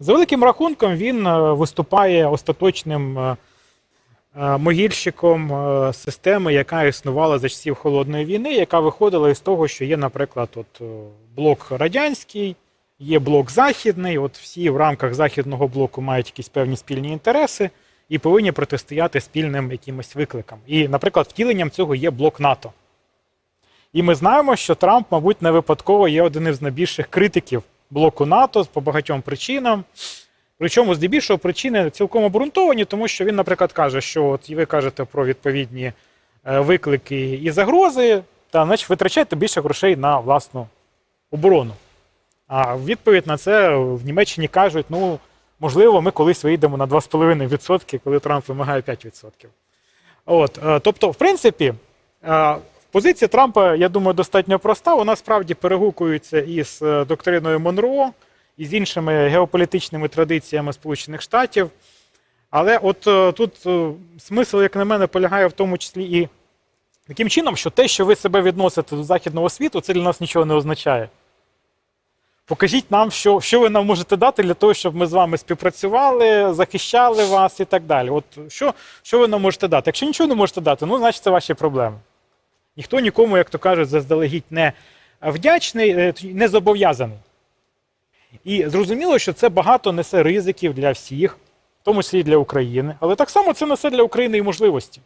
За великим рахунком, він е, виступає остаточним е, е, могильщиком системи, яка існувала за часів холодної війни, яка виходила із того, що є, наприклад, от, блок радянський, є блок західний. От всі в рамках західного блоку мають якісь певні спільні інтереси і повинні протистояти спільним якимось викликам. І, наприклад, втіленням цього є блок НАТО. І ми знаємо, що Трамп, мабуть, не випадково є один із найбільших критиків блоку НАТО по багатьом причинам. Причому, здебільшого, причини цілком обґрунтовані, тому що він, наприклад, каже, що от ви кажете про відповідні е, виклики і загрози, та значить витрачайте більше грошей на власну оборону. А відповідь на це в Німеччині кажуть: ну, можливо, ми колись вийдемо на 2,5%, коли Трамп вимагає 5%. От, е, тобто, в принципі, е, позиція Трампа, я думаю, достатньо проста. Вона справді перегукується із е, доктриною Монро і з іншими геополітичними традиціями Сполучених Штатів. Але от е, тут е, смисл, як на мене, полягає в тому числі і таким чином, що те, що ви себе відносите до західного світу, це для нас нічого не означає. Покажіть нам, що, що ви нам можете дати для того, щоб ми з вами співпрацювали, захищали вас і так далі. От що, що ви нам можете дати? Якщо нічого не можете дати, ну значить це ваші проблеми. Ніхто нікому, як то кажуть, заздалегідь не вдячний, е, не зобов'язаний. І зрозуміло, що це багато несе ризиків для всіх, в тому числі для України. Але так само це несе для України і можливості.